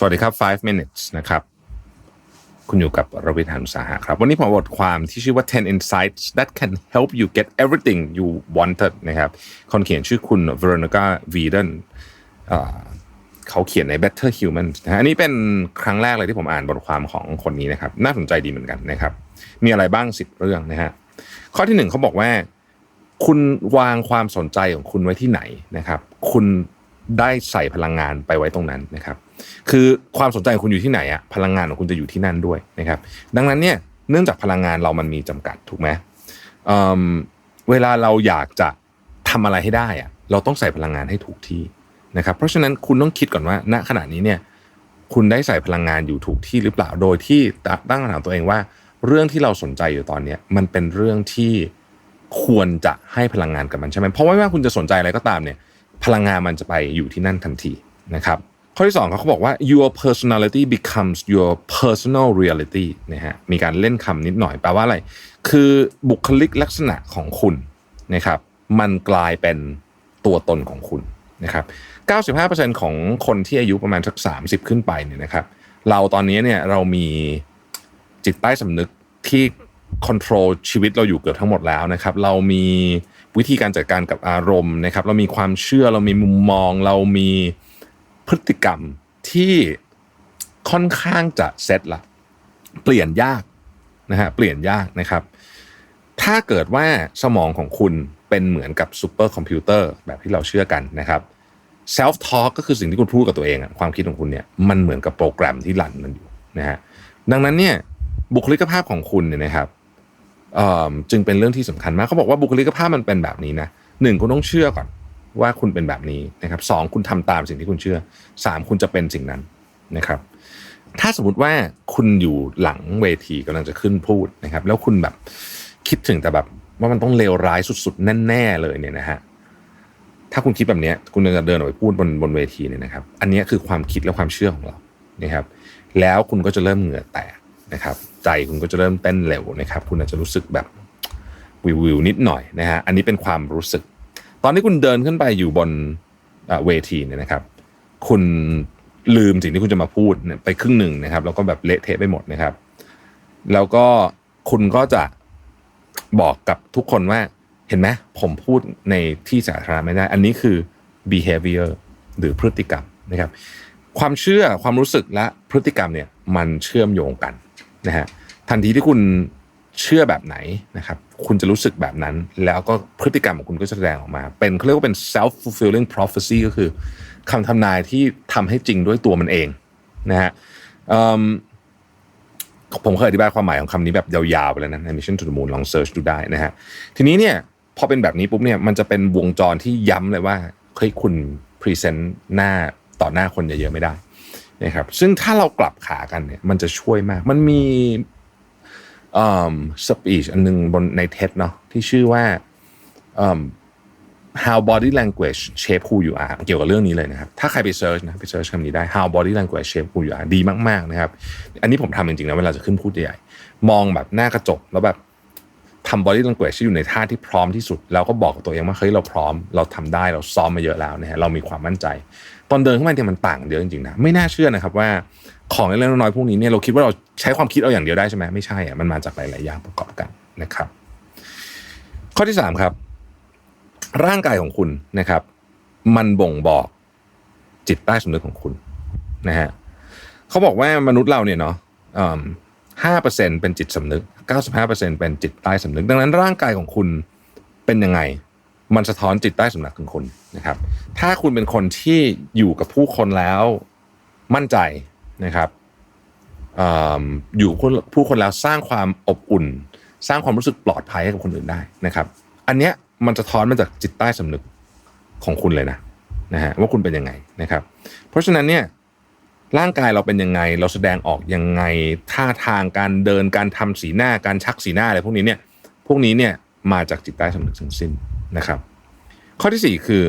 สวัสดีครับ 5 minutes นะครับ คุณอยู่กับรวิทยานุสาหะครับ วันนี้ผมอาบทความที่ชื่อว่า 10 insights that can help you get everything you wanted นะครับ คนเขียนชื่อคุณ Veronica Viden เอ่อเขาเขียนใน Better Human นะอันนี้เป็นครั้งแรกเลยที่ผมอ่านบทความของคนนี้นะครับ น่าสนใจดีเหมือนกันนะครับ มีอะไรบ้าง10เรื่องนะฮะ ข้อที่หนึ่งเขาบอกว่า คุณวางความสนใจของคุณไว้ที่ไหนนะครับ คุณได้ใส่พลังงานไปไว้ตรงนั้นนะครับ คือความสนใจของคุณอยู่ที่ไหนอะพลังงานของคุณจะอยู่ที่นั่นด้วยนะครับ ดังนั้นเนี่ยเนื่องจากพลังงานเรามันมีจำกัดถูกไหมเอิ่มเวลาเราอยากจะทำอะไรให้ได้อะเราต้องใส่พลังงานให้ถูกที่นะครับ เพราะฉะนั้นคุณต้องคิดก่อนว่า ณขณะนี้เนี่ยคุณได้ใส่พลังงานอยู่ถูกที่หรือเปล่าโดยที่ตั้งคำถามตัวเองว่า เรื่องที่เราสนใจอยู่ตอนเนี้ยมันเป็นเรื่องที่ควรจะให้พลังงานกับมันใช่ไหมเพราะว่าไม่ว่าคุณจะสนใจอะไรก็ตามเนี่ย พลังงานมันจะไปอยู่ที่นั่นทันทีนะครับ ข้อที่สองเขาบอกว่า your personality becomes your personal reality นะฮะมีการเล่นคำนิดหน่อยแปลว่าอะไร คือบุคลิกลักษณะของคุณนะครับมันกลายเป็นตัวตนของคุณนะครับ 95%ของคนที่อายุประมาณสัก 30 ขึ้นไปเนี่ยนะครับ เราตอนนี้เนี่ยเรามีจิตใต้สำนึกที่คอนโทรลชีวิตเราอยู่เกือบทั้งหมดแล้วนะครับ เรามีวิธีการจัดการกับอารมณ์นะครับ เรามีความเชื่อเรามีมุมมอง เรามี พฤติกรรมที่ค่อนข้างจะเซตละเปลี่ยนยากนะฮะเปลี่ยนยากนะครับ ถ้าเกิดว่าสมองของคุณเป็นเหมือนกับซูเปอร์คอมพิวเตอร์แบบที่เราเชื่อกันนะครับ self talk ก็คือสิ่งที่คุณพูดกับตัวเองอะความคิดของคุณเนี่ยมันเหมือนกับโปรแกรมที่รันมันอยู่นะฮะดังนั้นเนี่ยบุคลิกภาพของคุณเนี่ยนะครับอ่อจึงเป็นเรื่องที่สำคัญมากเขาบอกว่าบุคลิกภาพมันเป็นแบบนี้นะหนึ่งคุณต้องเชื่อก่อน ว่าคุณเป็นแบบนี้นะครับสองคุณทำตามสิ่งที่คุณเชื่อสามคุณจะเป็นสิ่งนั้นนะครับ ถ้าสมมติว่าคุณอยู่หลังเวทีกำลังจะขึ้นพูดนะครับ แล้วคุณแบบคิดถึงแต่แบบว่ามันต้องเลวร้ายสุดๆแน่ๆเลยเนี่ยนะฮะถ้าคุณคิดแบบนี้คุณจะเดินออกไปพูดบนบนเวทีเนี่ยนะครับ อันนี้คือความคิดและความเชื่อของเรานะครับ แล้วคุณก็จะเริ่มเหงื่อแตกนะครับ ใจคุณก็จะเริ่มเต้นเร็วนะครับ คุณอาจจะรู้สึกแบบวิววิวนิดหน่อยนะฮะอันนี้เป็นความรู้สึก ตอนที่คุณเดินขึ้นไปอยู่บนเวทีเนี่ยนะครับ คุณลืมสิ่งที่คุณจะมาพูดไปครึ่งหนึ่งนะครับ แล้วก็แบบเละเทะไปหมดนะครับ แล้วก็คุณก็จะบอกกับทุกคนว่าเห็นไหมผมพูดในที่สาธารณะไม่ได้ อันนี้คือ behavior หรือพฤติกรรมนะครับ ความเชื่อความรู้สึกและพฤติกรรมเนี่ยมันเชื่อมโยงกันนะฮะทันทีที่คุณ เชื่อแบบไหนนะครับคุณจะรู้สึกแบบนั้น แล้วก็พฤติกรรมของคุณก็จะแสดงออกมา เป็นเขาเรียกว่าเป็น self fulfilling prophecy ก็คือคำทำนายที่ทำให้จริงด้วยตัวมันเองนะฮะผมเคยอธิบายความหมายของคำนี้แบบยาวๆไปแล้วนะใน Mission to the Moon ลองเซิร์ชดูได้นะฮะทีนี้เนี่ยพอเป็นแบบนี้ปุ๊บเนี่ยมันจะเป็นวงจรที่ย้ำเลยว่าเฮ้ยคุณพรีเซนต์หน้าต่อหน้าคนเยอะๆไม่ได้นะครับซึ่งถ้าเรากลับขากันเนี่ยมันจะช่วยมาก มันมี สปีชอันหนึงบนในเท็ดเนาะที่ชื่อว่า how body language shape who you are เกี่ยวกับเรื่องนี้เลยนะครับ ถ้าใครไปเซิร์ชนะไปเซิร์ชคำนี้ได้ how body language shape who you are ดีมาก ๆ นะครับ อันนี้ผมทำจริง ๆ นะเวลาจะขึ้นพูดใหญ่ มองแบบหน้ากระจกแล้วแบบทำ body language ที่อยู่ในท่าที่พร้อมที่สุด แล้วก็บอกกับตัวเองว่าเฮ้ยเราพร้อม เราทำได้เราซ้อมมาเยอะแล้วนะฮะเรามีความมั่นใจ ตอนเดินเข้ามาเนี่ยมันต่างเยอะจริงๆนะไม่น่าเชื่อนะครับว่าของเล็กๆน้อยๆพวกนี้เนี่ยเราคิดว่าเราใช้ความคิดเอาอย่างเดียวได้ใช่ไหมไม่ใช่อะมันมาจากหลายๆอย่างประกอบกันนะครับ ข้อที่สามครับ ร่างกายของคุณนะครับ มันบ่งบอกจิตใต้สำนึกของคุณนะฮะเขาบอกว่ามนุษย์เราเนี่ยเนาะห้าเปอร์เซ็นเป็นจิตสำนึกเก้าสิบห้าเปอร์เซ็นเป็นจิตใต้สำนึก ดังนั้นร่างกายของคุณเป็นยังไง มันสะท้อนจิตใต้สำนึกของคุณนะครับ ถ้าคุณเป็นคนที่อยู่กับผู้คนแล้วมั่นใจนะครับอยู่ผู้ผู้คนแล้วสร้างความอบอุ่น สร้างความรู้สึกปลอดภัยให้กับคนอื่นได้นะครับ อันเนี้ยมันจะท้อนมาจากจิตใต้สำนึกของคุณเลยนะนะฮะว่าคุณเป็นยังไงนะครับ เพราะฉะนั้นเนี่ยร่างกายเราเป็นยังไง เราแสดงออกยังไงท่าทางการเดินการทำสีหน้าการชักสีหน้าอะไรพวกนี้เนี่ย พวกนี้เนี่ยมาจากจิตใต้สำนึกทั้งสิ้น นะครับ ข้อที่สี่คือ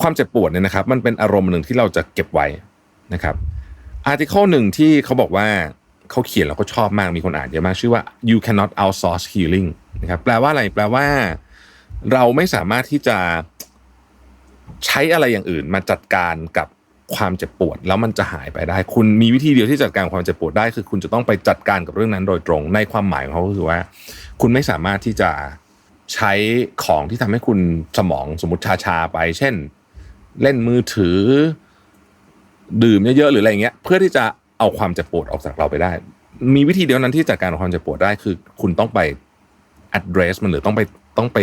ความเจ็บปวดเนี่ยนะครับ มันเป็นอารมณ์หนึ่งที่เราจะเก็บไว้นะครับอาร์ติเคิลหนึ่งที่เขาบอกว่าเขาเขียนแล้วก็ชอบมากมีคนอ่านเยอะมากชื่อว่า you cannot outsource healing นะครับแปลว่าอะไรแปลว่า เราไม่สามารถที่จะใช้อะไรอย่างอื่นมาจัดการกับความเจ็บปวด แล้วมันจะหายไปได้ คุณมีวิธีเดียวที่จัดการความเจ็บปวดได้ คือคุณจะต้องไปจัดการกับเรื่องนั้นโดยตรง ในความหมายของเขาคือว่า คุณไม่สามารถที่จะ ใช้ของที่ทำให้คุณสมองสมมติชาๆไป เช่น เล่นมือถือ ดื่มเยอะๆหรืออะไรเงี้ย เพื่อที่จะเอาความเจ็บปวดออกจากเราไปได้ มีวิธีเดียวนั้นที่จัดการความเจ็บปวดได้คือ คุณต้องไป address มันหรือต้องไปต้องไป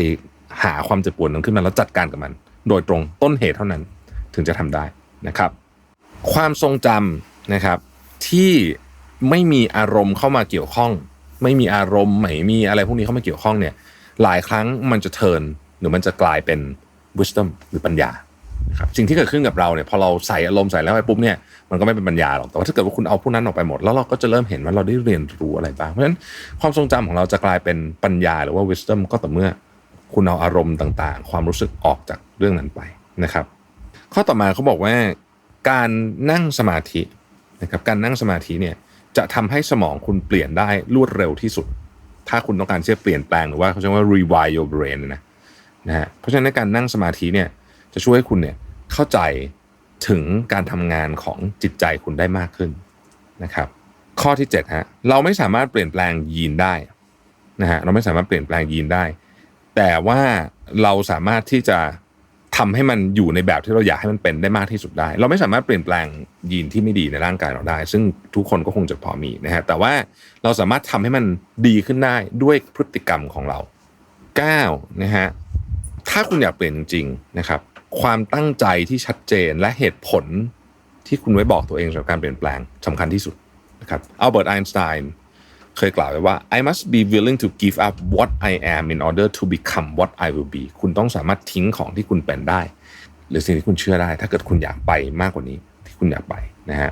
หาความเจ็บปวดนั้นขึ้นมาแล้วจัดการกับมัน โดยตรงต้นเหตุเท่านั้นถึงจะทำได้นะครับ ความทรงจำนะครับ ที่ไม่มีอารมณ์เข้ามาเกี่ยวข้อง ไม่มีอารมณ์ไม่มีอะไรพวกนี้เข้ามาเกี่ยวข้องเนี่ย หลายครั้งมันจะเทินหรือมันจะกลายเป็น wisdom หรือปัญญาครับสิ่งที่เกิดขึ้นกับเราเนี่ยพอเราใส่อารมณ์ใส่แล้วไปปุ๊บเนี่ยมันก็ไม่เป็นปัญญาหรอกแต่ว่าถ้าเกิดว่าคุณเอาพวกนั้นออกไปหมด แล้วเราก็จะเริ่มเห็นว่าเราได้เรียนรู้อะไรบ้างเพราะฉะนั้นความทรงจำของเราจะกลายเป็นปัญญาหรือว่า wisdom ก็ต่อเมื่อคุณเอาอารมณ์ต่างๆ ความรู้สึกออกจากเรื่องนั้นไปนะครับ ข้อต่อมาเขาบอกว่า การนั่งสมาธินะครับการนั่งสมาธิเนี่ยจะทำให้สมองคุณเปลี่ยนได้รวดเร็วที่สุด ถ้าคุณต้องการที่จะเปลี่ยนแปลงหรือว่าเขาเรียกว่า rewire your brain นะนะฮะเพราะฉะนั้นการนั่งสมาธิเนี่ยจะช่วยให้คุณเนี่ยเข้าใจถึงการทำงานของจิตใจคุณได้มากขึ้นนะครับ ข้อที่7ฮะเราไม่สามารถเปลี่ยนแปลงยีนได้นะฮะเราไม่สามารถเปลี่ยนแปลงยีนได้ แต่ว่าเราสามารถที่จะ ทำให้มันอยู่ในแบบที่เราอยากให้มันเป็นได้มากที่สุดได้ เราไม่สามารถเปลี่ยนแปลงยีนที่ไม่ดีในร่างกายเราได้ ซึ่งทุกคนก็คงจะพอมีนะฮะแต่ว่าเราสามารถทำให้มันดีขึ้นได้ด้วยพฤติกรรมของเรา9นะฮะถ้าคุณอยากเปลี่ยนจริงๆนะครับ ความตั้งใจที่ชัดเจนและเหตุผลที่คุณไว้บอกตัวเองสำหรับการเปลี่ยนแปลงสำคัญที่สุดนะครับอัลเบิร์ตไอน์สไตน์ เคยกล่าวไว้ว่า I must be willing to give up what I am in order to become what I will be คุณต้องสามารถทิ้งของที่คุณเป็นได้ หรือสิ่งที่คุณเชื่อได้ ถ้าเกิดคุณอยากไปมากกว่านี้ ที่คุณอยากไปนะฮะ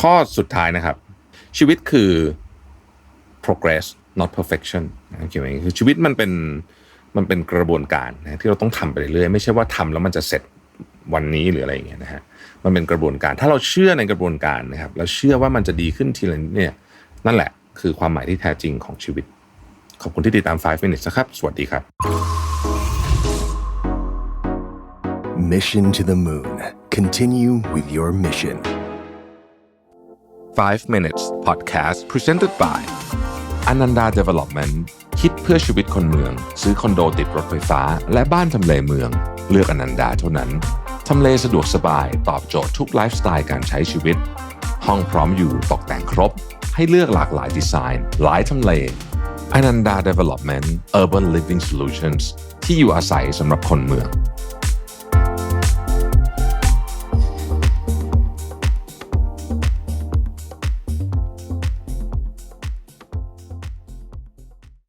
ข้อสุดท้ายนะครับ ชีวิตคือ progress not perfection นะเกี่ยวกับคือชีวิตมันเป็นมันเป็นกระบวนการนะที่เราต้องทำไปเรื่อยๆไม่ใช่ว่าทำแล้วมันจะเสร็จวันนี้หรืออะไรอย่างเงี้ยนะฮะมันเป็นกระบวนการ ถ้าเราเชื่อในกระบวนการนะครับเราเชื่อว่ามันจะดีขึ้นทีละนิดเนี่ย นั่นแหละ คือความหมายที่แท้จริงของชีวิต ขอบคุณที่ติดตาม 5 minutes นะครับ สวัสดีครับ Mission to the moon. Continue with your mission. 5 minutes podcast presented by Ananda Development คิดเพื่อชีวิตคนเมือง ซื้อคอนโดติดรถไฟฟ้า และบ้านทำเลเมือง เลือกอนันดาเท่านั้น ทำเลสะดวกสบาย ตอบโจทย์ทุกไลฟ์สไตล์การใช้ชีวิต ห้องพร้อมอยู่ตกแต่งครบ ให้เลือกหลากหลายดีไซน์ หลายทำเลพนันดา Development Urban Living Solutions ที่อยู่อาศัยสำหรับคนเมือง